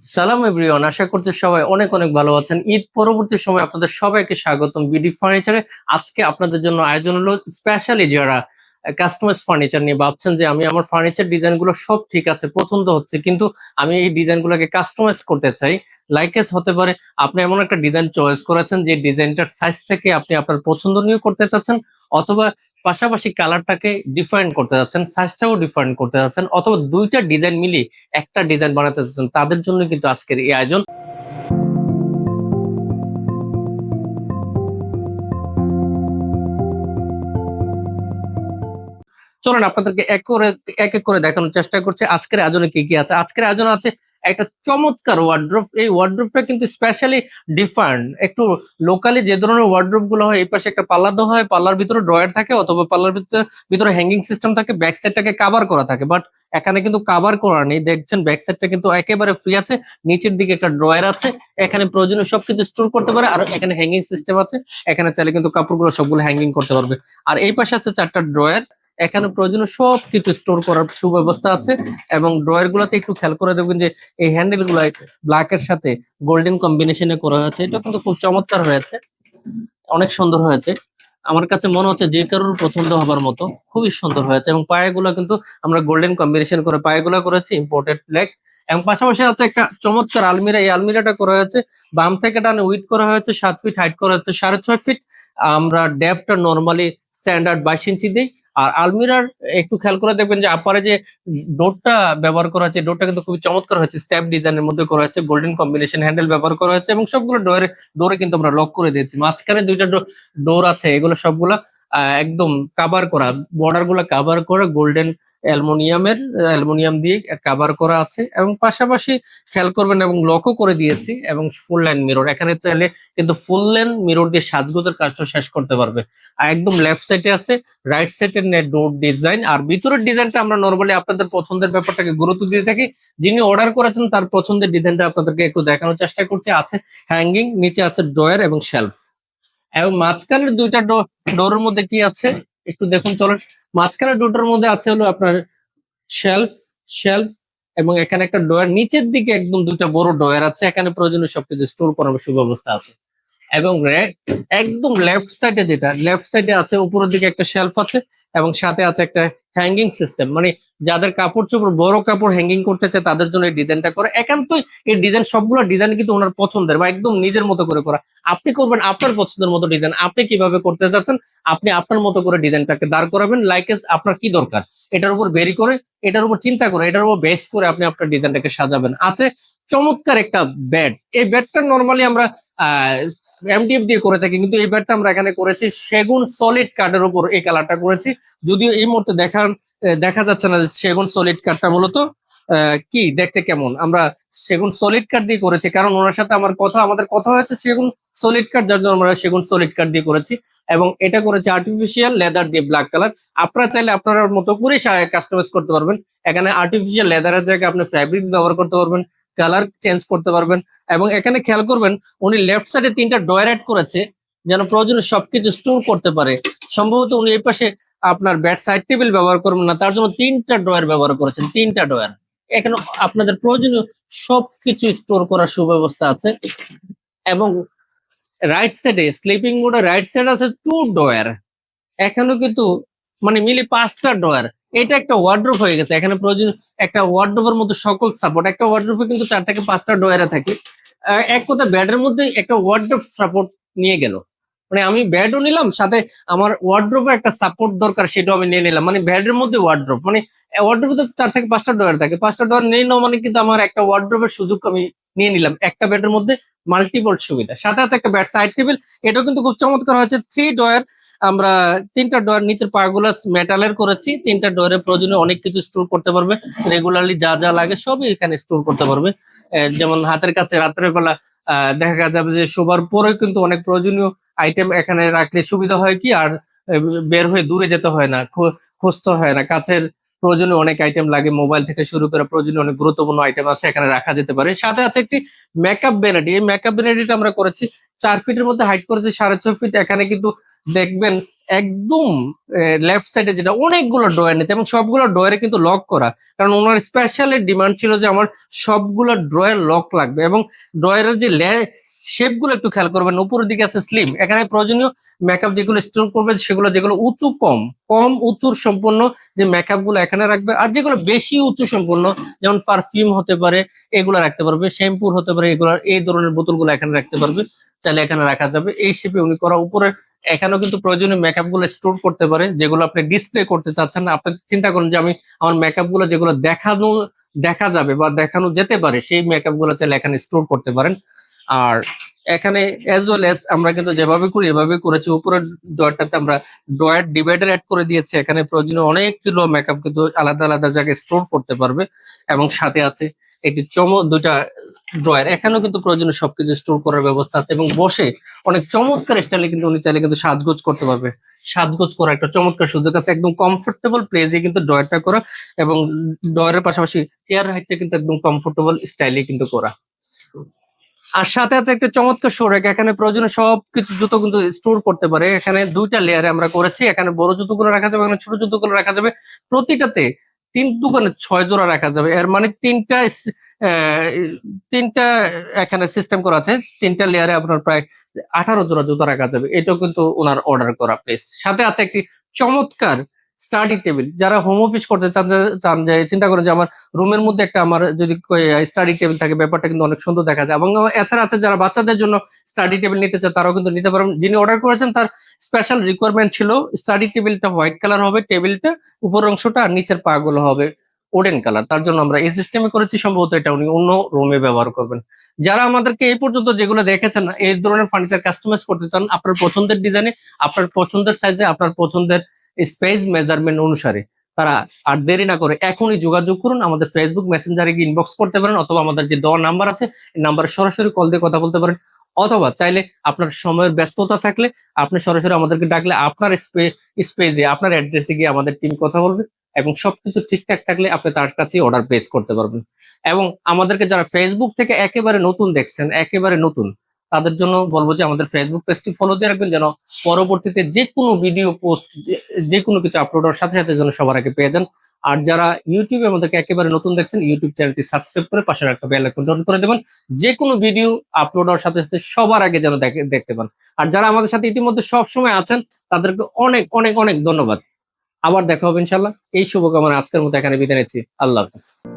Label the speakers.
Speaker 1: সালাম এভরিওয়ান, আশা করছি সবাই অনেক অনেক ভালো আছেন। ঈদ পরবর্তী সময় আপনাদের সবাইকে স্বাগতম। বিডি ফার্নিচারে আজকে আপনাদের জন্য আয়োজন হলো স্পেশালি যারা কাস্টমাইজ ফার্নিচার নিয়ে ভাবছেন যে আমি আমার ফার্নিচার ডিজাইনগুলো সব ঠিক আছে, পছন্দ হচ্ছে, কিন্তু আমি এই ডিজাইন গুলোকে কাস্টমাইজ করতে চাই। লাইকেস হতে পারে, আপনি এমন একটা ডিজাইন চয়েস করেছেন যে ডিজাইনটার সাইজটাকে আপনি আপনার পছন্দ পছন্দনীয় করতে চাচ্ছেন, অথবা পাশাপাশি কালারটাকে ডিফারেন্ট করতে যাচ্ছেন সাইজটাও ডিফারেন্ট করতে যাচ্ছেন অথবা দুইটা ডিজাইন মিলিয়ে একটা ডিজাইন বানাতে চাচ্ছেন, তাদের জন্য কিন্তু আজকের এই আয়োজন। চলুন আপনাদেরকে এক করে, এক এক করে দেখানোর চেষ্টা করছে। আজকের আয়োজনে কি কি আছে? আজকের আয়োজন আছে একটা চমৎকার ওয়ার্ড্রোপ এই ওয়ার্ড্রোপটা কিন্তু স্পেশালি ডিফারেন্ট একটু লোকালি যে ধরনের ওয়ার্ড্রোপগুলো হয়, এই পাশে একটা পাল্লা দেওয়া হয়, পাল্লার ভিতরে ড্রয়ার থাকে অথবা পাল্লার ভিতরে ভিতরে হ্যাঙ্গিং সিস্টেম থাকে ব্যাক সাইডটাকে কাভার করা থাকে। বাট এখানে কিন্তু কাভার করা নেই। দেখছেন ব্যাক সাইডটা কিন্তু একেবারে ফ্রি আছে। নিচের দিকে একটা ড্রয়ার আছে। এখানে প্রয়োজনীয় সবকিছু স্টোর করতে পারে। আর এখানে হ্যাঙ্গিং সিস্টেম আছে। এখানে চাইলে কিন্তু কাপড়গুলো সবগুলো হ্যাঙ্গিং করতে পারবে। আর এই পাশে আছে চারটা ড্রয়ার এখানে প্রয়োজনীয় সব কিছু স্টোর করার সুব্যবস্থা আছে এবং ড্রয়ার গুলোতে একটু খেয়াল করে দেখবেন যে এই হ্যান্ডেলগুলো ব্ল্যাক এর সাথে গোল্ডেন কম্বিনেশনে করা হয়েছে এটা কিন্তু খুব চমৎকার হয়েছে অনেক সুন্দর হয়েছে আমার কাছে মনে হচ্ছে যে কারোর পছন্দ হবার মতো খুবই সুন্দর হয়েছে এবং পায়েগুলো কিন্তু আমরা গোল্ডেন কম্বিনেশন করে পায়েগুলো করেছি ইম্পোর্টেড ব্ল্যাক এবং পাশাপাশি আছে একটা চমৎকার আলমিরা। এই আলমিরাটা করা হয়েছে, বাম থেকে ডানে উইথ করা হয়েছে, সাত ফিট হাইট করা হয়েছে, সাড়ে ছয় ফিট আমরা ডেফটা নর্মালি স্ট্যান্ডার্ড বাইশ ইঞ্চি দিই। আর আলমিরার একটু খেয়াল করে দেখবেন যে আপারে যে ডোরটা ব্যবহার করা হয়েছে, ডোরটা কিন্তু খুবই চমৎকার হয়েছে। স্ট্যাপ ডিজাইনের মধ্যে করা হয়েছে গোল্ডেন কম্বিনেশন হ্যান্ডেল ব্যবহার করা হয়েছে এবং সবগুলো ডোরে ডোরে কিন্তু আমরা লক করে দিয়েছি। মাঝখানে দুইটা ডোর আছে, এগুলো সবগুলা একদম কাভার করা বর্ডারগুলা কাভার করা গোল্ডেন অ্যালমোনিয়ামের অ্যালমোনিয়াম দিয়ে কাভার করা আছে এবং পাশাপাশি খেয়াল করবেন এবং লকও করে দিয়েছি এবং ফুল লাইন মিরর এখানে চাইলে কিন্তু ফুল লেন মিরর দিয়ে সাজগোজের কাজটা শেষ করতে পারবে। আর একদম লেফট সাইডে আছে রাইট সাইডের নেট ডোর ডিজাইন আর ভিতরের ডিজাইনটা আমরা নর্মালি আপনাদের পছন্দের ব্যাপারটাকে গুরুত্ব দিয়ে থাকি। যিনি অর্ডার করেছেন, তার পছন্দের ডিজাইনটা আপনাদেরকে একটু দেখানোর চেষ্টা করছি। আছে হ্যাঙ্গিং নিচে আছে ড্রয়ার এবং শেলফ এবং মাঝখানের দুইটা ডোরের মধ্যে কি আছে? একটু দেখুন, চলেন। মাঝখানের দুটোর মধ্যে আছে হলো আপনার শেলফ শেলফ এবং এখানে একটা ডোয়ার নিচের দিকে একদম দুইটা বড় ডোয়ার আছে। এখানে প্রয়োজনীয় সবকিছু স্টোর করার সুব্যবস্থা আছে। এবং একদম লেফট সাইডে যেটা লেফট সাইডে আছে, উপরের দিকে একটা শেলফ আছে, এবং সাথে আছে একটা হ্যাঙ্গিং সিস্টেম মানে যাদের কাপড় চোপড় বড় কাপড় হ্যাঙ্গিং করতে চায়, তাদের জন্য এই ডিজাইনটা করে। একান্তই এই ডিজাইন সবগুলো ডিজাইন কিন্তু ওনার পছন্দের বা একদম নিজের মতো করে করা। আপনি করবেন আপনার পছন্দের মতো ডিজাইন আপনি কীভাবে করতে চাচ্ছেন আপনি আপনার মতো করে ডিজাইনটাকে দাঁড় করাবেন। লাইকেস আপনার কি দরকার? এটার উপর বেরি করে, এটার উপর চিন্তা করে, এটার উপর বেস করে আপনি আপনার ডিজাইনটাকে সাজাবেন। আছে চমৎকার একটা বেড এই বেডটা নর্মালি আমরা এমডিএফ দিয়ে করে থাকি, কিন্তু এই বেডটা আমরা এখানে করেছি। সেগুন সলিড কাঠের উপর এই কালারটা করেছি। যদিও এই মুহূর্তে দেখা দেখা যাচ্ছে না যে সেগুন সলিড কাঠটা মূলত কি, দেখতে কেমন? আমরা সেগুন সলিড কাঠ দিয়ে করেছি, কারণ ওনার সাথে আমার কথা, আমাদের কথা হয়েছে সেগুন সলিড কাঠ যার জন্য আমরা সেগুন সলিড কাঠ দিয়ে করেছি। এবং এটা করেছে আর্টিফিশিয়াল লেদার দিয়ে ব্ল্যাক কালার আপনারা চাইলে আপনার মতো করে কাস্টমাইজ করতে পারবেন। এখানে আর্টিফিশিয়াল লেদারের জায়গায় আপনি ফ্যাব্রিক ব্যবহার করতে পারবেন কালার চেঞ্জ করতে পারবেন। এবং এখানে খেয়াল করবেন উনি লেফট সাইডে তিনটা ডয়ার অ্যাড করেছে, যেন প্রয়োজনীয় সবকিছু স্টোর করতে পারে। সম্ভবত উনি এই পাশে আপনার ব্যাট সাইড টেবিল ব্যবহার করবেন না, তার জন্য তিনটা ডয়ার ব্যবহার করেছেন, তিনটা ডয়ার এখানে আপনাদের প্রয়োজনীয় সবকিছু স্টোর করার সুব্যবস্থা আছে। এবং রাইট সাইডে স্লিপিং মোডে রাইট সাইড আছে টু ডয়ার এখানেও কিন্তু মানে মিলে পাঁচটা ডয়ার এটা একটা ওয়ার্ড্রোপ হয়ে গেছে। এখানে প্রয়োজন, একটা ওয়ার্ড্রোপের মধ্যে সকল সাপোর্ট একটা ওয়ার্ড্রোপে কিন্তু চার থেকে পাঁচটা ডয়ারে থাকে। এক কথা, ব্যাডের মধ্যে একটা ওয়ার্ড্রোপ সাপোর্ট নিয়ে গেল। মানে আমি ব্যাডও নিলাম, সাথে আমার ওয়ার্ড্রোপে একটা সাপোর্ট দরকার, সেটাও আমি নিয়ে নিলাম। মানে ব্যাডের মধ্যে ওয়ার্ড্রোপ মানে ওয়ার্ড্রোপে তো চার থেকে পাঁচটা ডয়ার থাকে। পাঁচটা ডয়ার নিয়ে নেওয়া মানে কিন্তু আমার একটা ওয়ার্ড্রোপের সুযোগ আমি নিয়ে নিলাম। একটা ব্যাডের মধ্যে মাল্টিপল সুবিধা। সাথে আছে একটা ব্যাট সাইড টেবিল এটাও কিন্তু খুব চমৎকার হয়েছে। থ্রি ডয়ার আমরা তিনটা ডোর নিচের পাগুলো মেটালের করেছি। তিনটা ডোরে প্রয়োজনে অনেক কিছু স্টোর করতে পারবে। রেগুলারলি যা যা লাগে সবই এখানে স্টোর করতে পারবে। যেমন হাতের কাছে রাত্রের বেলা দেখা যাবে যে শোবার পরেও কিন্তু অনেক প্রয়োজনীয় আইটেম এখানে রাখলে সুবিধা হয় কি? আর বের হয়ে দূরে যেতে হয় না খুঁজতে হয় না। কাছের প্রয়োজনীয় অনেক আইটেম লাগে মোবাইল থেকে শুরু করে প্রয়োজনীয় অনেক গুরুত্বপূর্ণ আইটেম আছে, এখানে রাখা যেতে পারে। সাথে আছে একটি মেকআপ বেনাডি এই মেকআপ বেনাডিটা আমরা করেছি, চার ফিটের মধ্যে হাইট করেছি, সাড়ে ছয় ফিট এখানে কিন্তু দেখবেন একদম লেফট সাইডে যেটা অনেকগুলো ড্রয়ার নিতে এবং সবগুলো ড্রয়ারে কিন্তু লক করা। কারণ ওনার স্পেশালি ডিমান্ড ছিল যে আমার সবগুলো ড্রয়ার লক লাগবে এবং ড্রয়ারের যে শেপগুলো একটু খেয়াল করবেন, উপরের দিকে আছে স্লিম এখানে প্রয়োজনীয় মেকআপ যেগুলো স্টোর করবে, সেগুলো যেগুলো উঁচু কম কম উঁচুর সম্পন্ন যে মেকআপগুলো এখানে রাখবে আর যেগুলো বেশি উঁচু সম্পন্ন, যেমন পারফিউম হতে পারে, এগুলো রাখতে পারবে শ্যাম্পুর হতে পারে, এগুলো, এই ধরনের বোতলগুলো এখানে রাখতে পারবে। চাইলে এখানে রাখা যাবে। এই শেপে উনি করা উপরে এখানেও কিন্তু প্রয়োজনীয় মেকআপগুলো স্টোর করতে পারে, যেগুলো আপনি ডিসপ্লে করতে চাচ্ছেন না। আপনি চিন্তা করুন যে আমি আমার মেকআপগুলো যেগুলো দেখানো, দেখা যাবে বা দেখানো যেতে পারে, সেই মেকআপগুলো চাইলে এখানে স্টোর করতে পারেন। আর এখানে অ্যাজ ওয়েল এস আমরা কিন্তু যেভাবে করি, এভাবে করেছি। উপরের ড্রয়ারটাতে আমরা ড্রয়ার ডিভাইডার অ্যাড করে দিয়েছি। এখানে প্রয়োজনীয় অনেক কিলো মেকআপ কিন্তু আলাদা আলাদা জায়গায় স্টোর করতে পারবে। এবং সাথে আছে একটি চমক, দুইটা ড্রয়ার এখানেও কিন্তু প্রয়োজনীয় সবকিছু স্টোর করার ব্যবস্থা আছে এবং বসে অনেক চমৎকার স্টাইলে কিন্তু উনি চাইলে কিন্তু সাজগোজ করতে পারবে। সাজগোজ করা একটা চমৎকার সুযোগ আছে। একদম কমফোর্টেবল প্লেসে কিন্তু ড্রয়ারটা করা এবং ড্রয়ারের পাশাপাশি চেয়ার হাইটটা কিন্তু একদম কমফোর্টেবল স্টাইলে কিন্তু করা। আর সাথে আছে একটা চমৎকার শোরেক এখানে প্রয়োজনীয় সবকিছু জুতো কিন্তু স্টোর করতে পারে। এখানে দুইটা লেয়ারে আমরা করেছি। এখানে বড় জুতোগুলো রাখা যাবে, এখানে ছোট জুতোগুলো রাখা যাবে। প্রতিটাতে তিন দোকানে ছয় জোড়া রাখা যাবে। এর মানে তিনটা তিনটা এখানে সিস্টেম করা আছে। তিনটা লেয়ারে আপনার প্রায় আঠারো জোড়া জুতা রাখা যাবে। এটাও কিন্তু ওনার অর্ডার করা প্লেস সাথে আছে একটি চমৎকার স্টাডি টেবিল যারা হোম অফিস করতে চান চান যে চিন্তা করেন যে আমার রুমের মধ্যে একটা আমার যদি স্টাডি টেবিল থাকে, ব্যাপারটা কিন্তু অনেক সুন্দর দেখা যায়। এবং এছাড়া আছে যারা বাচ্চাদের জন্য স্টাডি টেবিল নিতে চায়, তারাও কিন্তু নিতে পারেন। যিনি অর্ডার করেছেন, তার স্পেশাল রিকোয়ারমেন্ট ছিল স্টাডি টেবিলটা হোয়াইট কালার হবে টেবিলটা উপর অংশটা আর নিচের পা গুলো হবে ওডেন কালার তার জন্য আমরা এই সিস্টেমে করেছি, সম্ভবত এটা উনি অন্য রুমে ব্যবহার করবেন। যারা আমাদেরকে এই পর্যন্ত যেগুলো দেখেছেন, এই ধরনের ফার্নিচার কাস্টমাইজ করতে চান, আপনার পছন্দের ডিজাইনে আপনার পছন্দের সাইজে আপনার পছন্দের স্পেস মেজারমেন্ট অনুসারে তারা আর দেরি না করে এখনই যোগাযোগ করুন, আমাদের ফেসবুক মেসেঞ্জারে গিয়ে ইনবক্স করতে পারেন, অথবা আমাদের যে দেওয়া নাম্বার আছে, এই নাম্বারে সরাসরি কল দিয়ে কথা বলতে পারেন। অথবা চাইলে আপনার সময়ের ব্যস্ততা থাকলে আপনি সরাসরি আমাদেরকে ডাকলে আপনার স্পেসে আপনার অ্যাড্রেসে গিয়ে আমাদের টিম কথা বলবে এবং সবকিছু ঠিকঠাক থাকলে আপনি তার কাছে অর্ডার প্লেস করতে পারবেন। এবং আমাদেরকে যারা ফেসবুক থেকে একেবারে নতুন দেখছেন, একেবারে নতুন তাদের জন্য বলব যে আমাদের ফেসবুক পেজটি ফলো দিয়ে রাখবেন যেন পরবর্তীতে যে কোনো ভিডিও পোস্ট যে কোনো কিছু আপলোড হওয়ার সাথে সাথে যেন সবার আগে পেয়ে যান। আর যারা ইউটিউবে আমাদেরকে একেবারে নতুন দেখছেন ইউটিউব চ্যানেলটি সাবস্ক্রাইব করে পাশের একটা বেল আইকন অন করে দেবেন। যে কোনো ভিডিও আপলোড হওয়ার সাথে সাথে সবার আগে যেন দেখে- দেখতে পান। আর যারা আমাদের সাথে ইতিমধ্যে সব সময় আছেন, তাদেরকে অনেক অনেক অনেক ধন্যবাদ। আবার দেখা হবে ইনশাল্লাহ এই শুভকামনা আজকের মতো এখানে বিদায় নিচ্ছি। আল্লাহ হাফিজ।